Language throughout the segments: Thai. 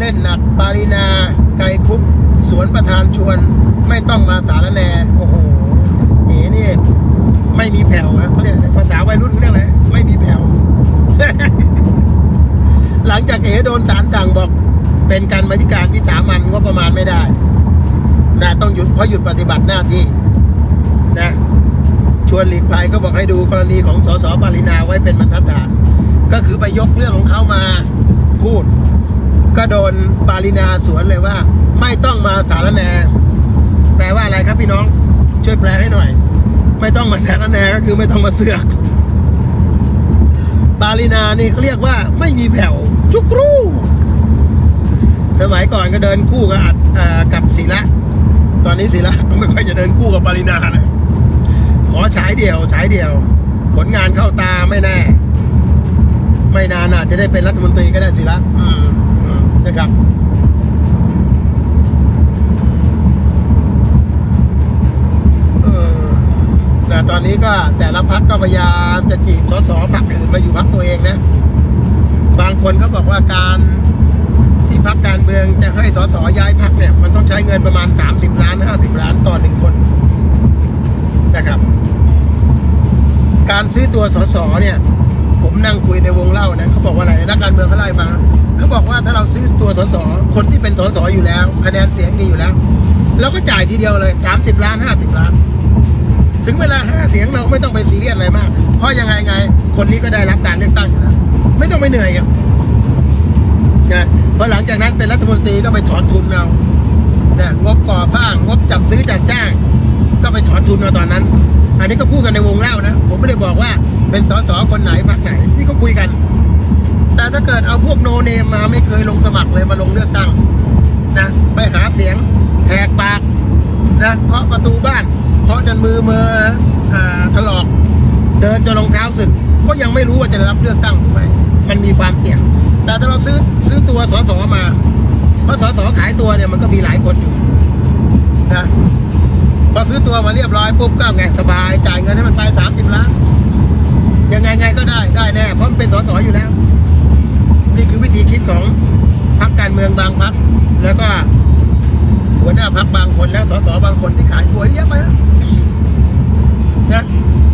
เล่นหนักปารีนา ไกรคุปสวนประธานชวน ไม่ต้องมาสารแหนโอ้โหเอ๋นี่ไม่มีแผ่วครับเขาเรียกภาษาวัยรุ่นเขาเรียกอะไรไม่มีแผ่วหลังจากเอ๋โดนศาลสั่งบอก เป็นการบริการวิสามันงบประมาณไม่ได้นะต้องหยุดเพราะหยุดปฏิบัติหน้าที่นะชวนหลีกภัยก็บอกให้ดูกรณีของสสปารินาไว้เป็นบรรทัดฐาน ก็คือไปยกเรื่องของเขามาพูด ก็โดนปารินาสวนเลยว่า ไม่ต้องมาสารแนแปลว่าอะไรครับพี่น้อง ช่วยแปลให้หน่อย ไม่ต้องมาสารแนก็คือไม่ต้องมาเสือก ปารินานี่เขาเรียกว่าไม่มีแผ่วจุกรูสมัยก่อนก็เดินคู่กับอัดกับศิระตอนนี้ศิระไม่ค่อยจะเดินคู่กับปารินาเลยขอฉายเดี่ยวฉายเดี่ยว ผลงานเข้าตาไม่แน่ ไม่นานอาจจะได้เป็นรัฐมนตรีก็ได้สิละอืม นะครับเออแต่ตอนนี้ก็แต่ละพักก็พยายามจะจีบสสพักอื่นมาอยู่พักตัวเองนะ บางคนก็บอกว่าการที่พักการเมืองจะให้สสย้ายพักเนี่ย มันต้องใช้เงินประมาณ 30 ล้าน 50 ล้านต่อหนึ่งคนนะครับ การซื้อตัวสสเนี่ย ผมนั่งคุยในวงเล่านะเขาบอกว่าอะไรนักการเมืองเขาไล่มาเขาบอกว่าถ้าเราซื้อตัวสสคนที่เป็นสสอยู่แล้วคะแนนเสียงดีอยู่แล้วเราก็จ่ายทีเดียวเลย 30 ล้าน 50 ล้าน ถึงเวลาห้าเสียงเราไม่ต้องไปซีเรียสอะไรมาก เพราะยังไงไง คนนี้ก็ได้รับการเลือกตั้งอยู่แล้วไม่ต้องไปเหนื่อยครับนะพอหลังจากนั้นเป็นรัฐมนตรีก็ไปถอนทุนเอานะงบก่อสร้างงบจัดซื้อจัดจ้าง ก็ไปถอนทุนเอาตอนนั้น อันนี้ก็พูดกันในวงเล่านะ ผมไม่ได้บอกว่าเป็นสสคนไหนพรรคไหนที่ก็คุยกัน แต่ถ้าเกิดเอาพวกโนเนมมาไม่เคยลงสมัครเลยมาลงเลือกตั้งนะไปหาเสียงแหกปากนะเคาะประตูบ้านเคาะจนมือมือถลอก เดินจนรองเท้าสึก ก็ยังไม่รู้ว่าจะได้รับเลือกตั้งหรือไม่มันมีความเสี่ยง แต่ถ้าเราซื้อซื้อตัวสสมาเพราะสสขายตัวเนี่ยมันก็มีหลายคนอยู่นะ พอซื้อตัวมาเรียบร้อยปุ๊บก็ไงสบายจ่ายเงินให้มันไปสามสิบล้านยังไงไงก็ได้ได้แน่เพราะมันเป็นสสอยู่แล้ว นี่คือวิธีคิดของพรรคการเมืองบางพรรคแล้วก็หัวหน้าพักบางคนแล้วสสบางคนที่ขายหวยเยอะไปนะนะ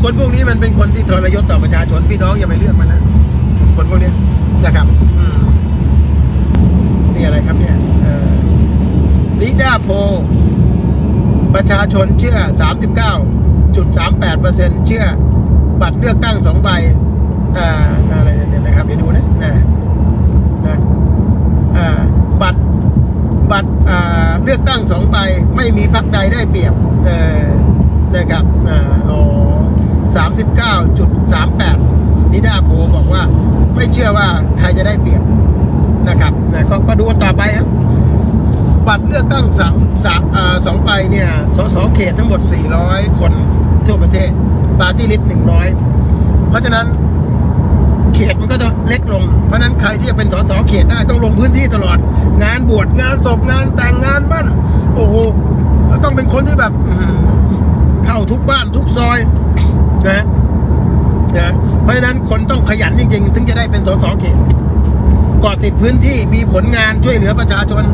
คนพวกนี้มันเป็นคนที่ทรยศต่อประชาชนพี่น้องอย่าไปเลือกมันนะคนพวกนี้นะครับอืมนี่อะไรครับเนี่ยเอ่อนิดาโพล ประชาชนเชื่อ 39.38เปอร์เซ็นเชื่อ บัตรเลือกตั้งสองใบอ่าอะไรเนี่ยนะครับเดี๋ยวดูนะอ่านะอ่าบัตรบัตรอ่าเลือกตั้งสองใบไม่มีพรรคใดได้เปรียบเออนะครับอ่าโอ้สามสิบเก้าจุดสามแปดนิดาโพบอกว่า ไม่เชื่อว่าใครจะได้เปรียบนะครับนะก็ก็ดูกันต่อไปครับ บัตรเลือกตั้งสามสามอ่าสองใบเนี่ยสสเขตทั้งหมด 400 คนทั่วประเทศปาร์ตี้ลิสต์100เพราะฉะนั้นเขตมันก็จะเล็กลง เพราะฉะนั้นใครที่จะเป็นสสเขตได้ต้องลงพื้นที่ตลอด งานบวชงานศพงานแต่งงานบ้านโอ้โหต้องเป็นคนที่แบบเข้าทุกบ้านทุกซอยนะนะเพราะฉะนั้นคนต้องขยันจริง ๆ ถึงจะได้เป็นสสเขตเกาะติดพื้นที่มีผลงานช่วยเหลือประชาชน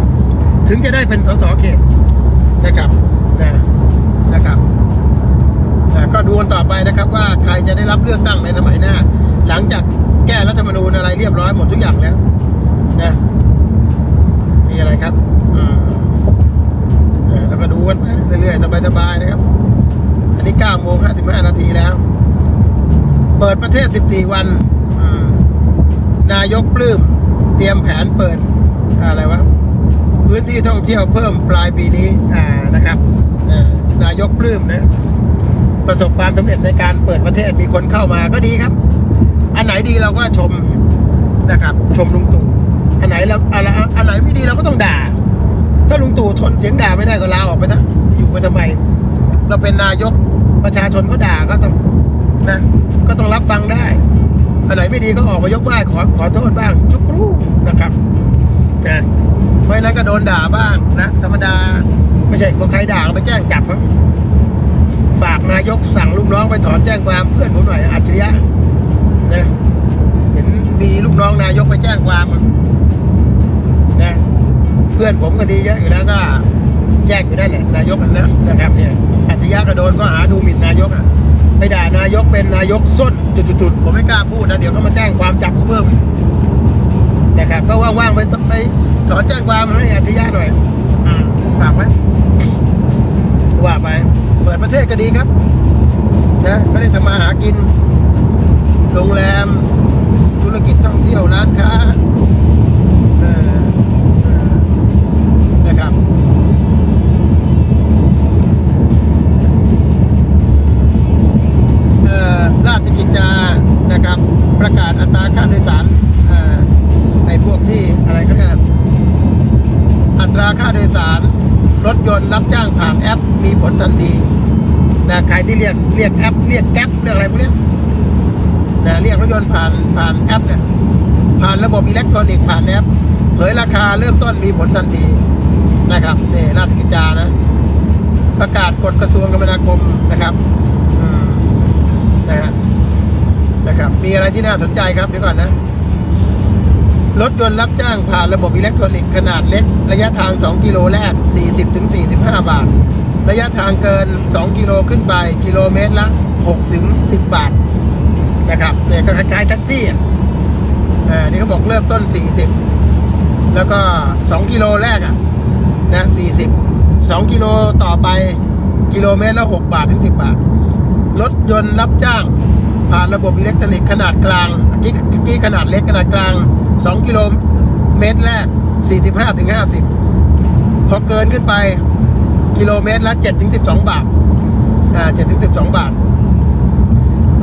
ถึงจะได้เป็นสสเขตนะครับนะนะครับอ่ก็ดูกันต่อไปนะครับว่าใครจะได้รับเลือกตั้งในสมัยหน้า หลังจากแก้รัฐธรรมนูญอะไรเรียบร้อยหมดทุกอย่างแล้วนะมีอะไรครับอืมอ่แล้วก็ดูกันไปเรื่อยๆสบายๆนะครับ อันนี้9โมง55นาทีแล้ว เปิดประเทศ 14 วัน นายกปลื้ม เตรียมแผนเปิดอะไรวะ พื้นที่ท่องเที่ยวเพิ่มปลายปีนี้อ่านะครับนายกปลื้มนะประสบความสำเร็จในการเปิดประเทศมีคนเข้ามาก็ดีครับ อันไหนดีเราก็ชมนะครับ ชมลุงตู่อันไหนเราอันอันไหนไม่ดีเราก็ต้องด่า ถ้าลุงตู่ทนเสียงด่าไม่ได้ก็ลาออกไปซะอยู่ไปทำไม เราเป็นนายกประชาชนเขาด่าก็ต้องนะก็ต้องรับฟังได้อันไหนไม่ดีก็ออกมายกไหว้ขอขอโทษบ้างจุกครูนะครับนะ ไม่นั้นก็โดนด่าบ้างนะ ธรรมดา ไม่ใช่พอใครด่าไปแจ้งจับครับฝากนายกสั่งลูกน้องไปถอนแจ้งความเพื่อนผมหน่อยอัจฉริยะนะเห็นมีลูกน้องนายกไปแจ้งความอะนะพื่อนผมก็ดีเยอะอยู่แล้วก็ แจ้งอยู่นั่นแหละนายกนะนะครับเนี่ยอัจฉริยะก็โดนก็หาดูหมิ่นนายกอะไปด่านายกเป็นนายกส้นจุดๆๆผมไม่กล้าพูดนะเดี๋ยวเขามาแจ้งความจับผมเพิ่ม นะครับก็ว่างๆไปไปถอนแจ้งความให้อัจฉริยะหน่อยฝากไว้ว่าไป เปิดประเทศก็ดีครับ นะไม่ได้ทำมาหากิน โรงแรม ธุรกิจท่องเที่ยวร้านค้าเอ่อเอ่อนะครับเอ่อราชกิจจานะครับ ประกาศอัตราค่าโดยสาร ที่อะไรก็ได้ยกนะอัตราค่าโดยสาร รถยนต์รับจ้างผ่านแอป มีผลทันทีนะใครที่เรียกเรียกแอป เรียกแก๊ปเรียกอะไรพวกเนี้นะเรียกรถยนต์ผ่านผ่านแอปเนี่ยผ่านระบบอิเล็กทรอนิกส์ผ่านแอปเผยราคาเริ่มต้นมีผลทันทีนะครับนี่ราชกิจจานะ ประกาศกฎกระทรวงคมนาคมนะครับนะฮะนะครับ มีอะไรที่น่าสนใจครับเดี๋ยวก่อนนะ รถยนต์รับจ้างผ่านระบบอิเล็กทรอนิกส์ขนาดเล็ก ระยะทาง 2 กิโลแรก 40ถึง45 บาท ระยะทางเกิน 2 กิโลขึ้นไป กิโลเมตรละ6ถึง10 บาท นะครับเนี่ยก็คล้ายๆแท็กซี่อะอ่านี่เขาบอกเริ่มต้น 40 แล้วก็ 2 กิโลแรกอะนะ40 2 กิโลต่อไปกิโลเมตรละ 6 บาทถึง 10 บาท รถยนต์รับจ้างผ่านระบบอิเล็กทรอนิกส์ขนาดกลางเมื่อกี้เมื่อกี้ขนาดเล็กขนาดกลาง 2 กิโลเมตรแรก 45ถึง50 พอเกินขึ้นไปกิโลเมตรละ7ถึง12 บาท อ่า7ถึง12 บาท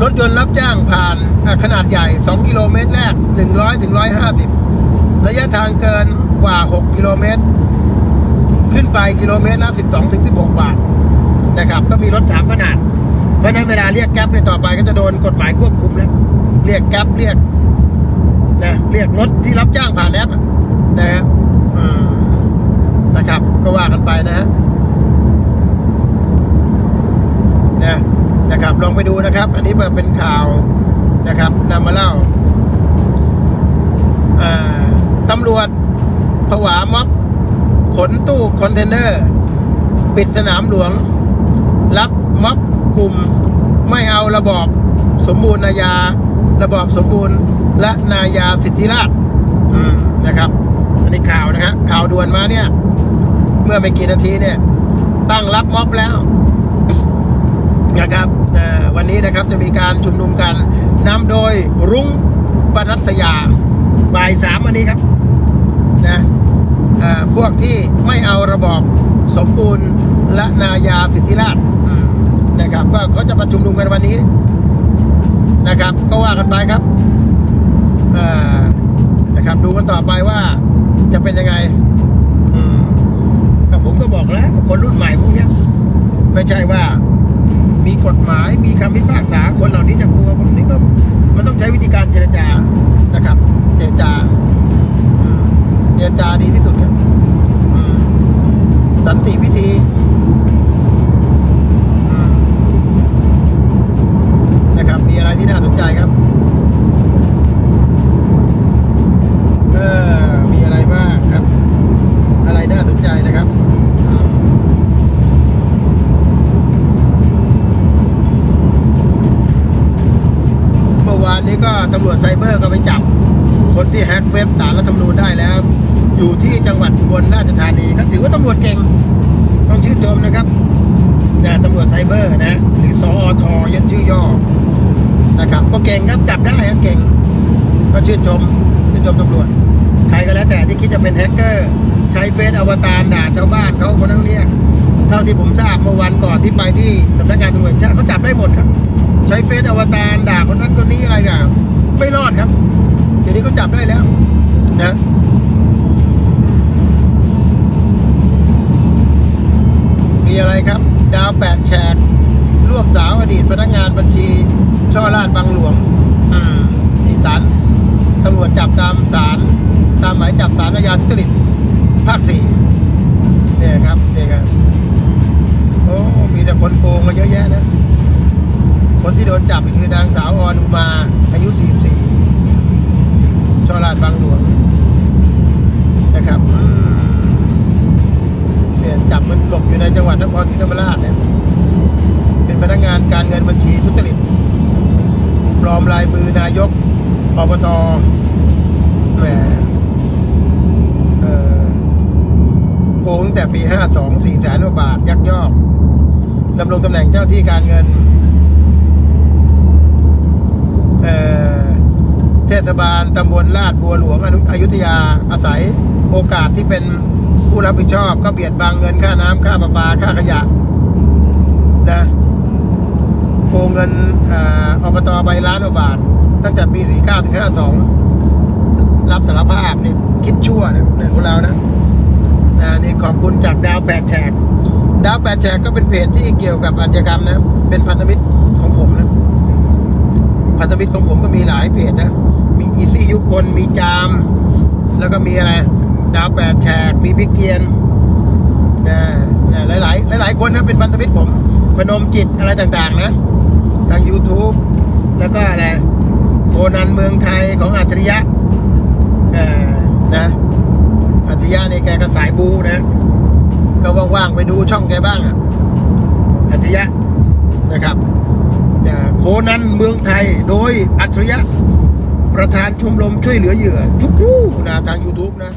รถยนต์รับจ้างผ่านขนาดใหญ่ 2 กิโลเมตรแรก 100ถึง150 ระยะทางเกินกว่า 6 กิโลเมตร ขึ้นไปกิโลเมตรละ12ถึง16 บาท นะครับ ก็มีรถสามขนาด เพราะนั้นเวลาเรียกแก๊ปในต่อไปก็จะโดนกฎหมายควบคุมแล้ว เรียกแก๊ปเรียก นะเรียกรถที่รับจ้างผ่านแอปนะฮะนะครับ ก็ว่ากันไปนะฮะนะนะครับ ลองไปดูนะครับ อันนี้มาเป็นข่าวนะครับนำมาเล่าอ่าตำรวจผวาม็อบขนตู้คอนเทนเนอร์ ปิดสนามหลวง รับม็อบกลุ่ม ไม่เอาระบอบสมบูรณาญาระบอบสมบูรณ์ และนายาสิทธิราชนะครับ อันนี้ข่าวนะฮะข่าวด่วนมาเนี่ย เมื่อไม่กี่นาทีเนี่ย ตั้งรับม็อบแล้วนะครับอ่วันนี้นะครับจะมีการชุมนุมกันนำโดยรุ้งปนัสยาบ่ายสามวันนี้ครับนะอ่าพวกที่ไม่เอาระบอบสมบูรณ์และนายาสิทธิราชนะครับ ก็เขาจะประชุมนุมกันวันนี้นะครับ ก็ว่ากันไปครับ นะครับดูกันต่อไปว่าจะเป็นยังไงอืมก็ผมก็บอกแล้วคนรุ่นใหม่พวกเนี้ยไม่ใช่ว่า มีกฎหมายมีคำพิพากษาคนเหล่านี้จะกลัวคนนี้ก็มันต้องใช้วิธีการเจรจานะครับ เจรจาอืมเจรจาดีที่สุดเนี่ยอืมสันติวิธี ที่จังหวัดอุบลราชธานีก็ถือว่าตำรวจเก่งต้องชื่นชมนะครับนะตำรวจไซเบอร์นะ หรือสอทยันชื่อย่อนะครับก็เก่งครับจับได้ครับเก่ง ก็ชื่นชมชื่นชมตำรวจ ใครก็แล้วแต่ที่คิดจะเป็นแฮกเกอร์ ใช้เฟซอวตารด่าชาวบ้านเขาคนนั้นเนี่ยเท่าที่ผมทราบเมื่อวันก่อนที่ไปที่สำนักงานตำรวจชาติเขาจับได้หมดครับ ใช้เฟซอวตารด่าคนนั้นคนนี้อะไรเนี่ยไม่รอดครับเดี๋ยวนี้เขาจับได้แล้วนะ อะไรครับ ดาวแปดแฉกรวบสาวอดีตพนักงานบัญชี ช่อราชบางหลวง อืมที่ศาลตำรวจจับตามศาลตามหมายจับศาลอาญาทุจริตภาคสี่เนี่ยครับเนี่ยครับโอ้มีแต่คนโกงมาเยอะแยะนะ คนที่โดนจับคือนางสาวออนอุมาอายุ 44ช่อราชบางหลวงนะครับอืม นครศรีธรรมราชเนี่ยเป็นพนักงานการเงินบัญชีทุจริตปลอมลายมือนายกอบตแหมโกงตั้งแต่ปี 52 4แสนกว่าบาท ยักยอกดำรงตำแหน่งเจ้าที่การเงินเเทศบาลตำบลลาดบัวหลวงอนุอยุธยาอาศัยโอกาสที่เป็น ผู้รับผิดชอบก็เบียดบังเงินค่าน้ำค่าประปาค่าขยะนะโกงเงินอบตไปล้านกว่าบาท ตั้งแต่ปี49ถึง52 รับสารภาพนี่คิดชั่วเนี่ยเนี่ยของเรานะนะนี่ขอบคุณจากดาวแปดแฉกดาวแปดแฉกก็เป็นเพจที่เกี่ยวกับอาชญากรรมนะ เป็นพันธมิตรของผมนะ พันธมิตรของผมก็มีหลายเพจนะ มีอีซี่ยุคน มีจาม แล้วก็มีอะไร ดาวแปดแฉกมีบิ๊กเกียนนะนะหลายๆหลายๆคนนะเป็นพันธมิตรผม พนมจิตอะไรต่างๆนะ ทาง YouTube แล้วก็อะไรโคนันเมืองไทยของอัจฉริยะเอ่อนะอัจฉริยะนี่แกก็สายบูนะ ก็ว่างๆไปดูช่องแกบ้างอะอัจฉริยะนะครับโคนันเมืองไทยโดยอัจฉริยะ ประธานชมรมช่วยเหลือเหยื่อทุกครู่นะทาง YouTube นะ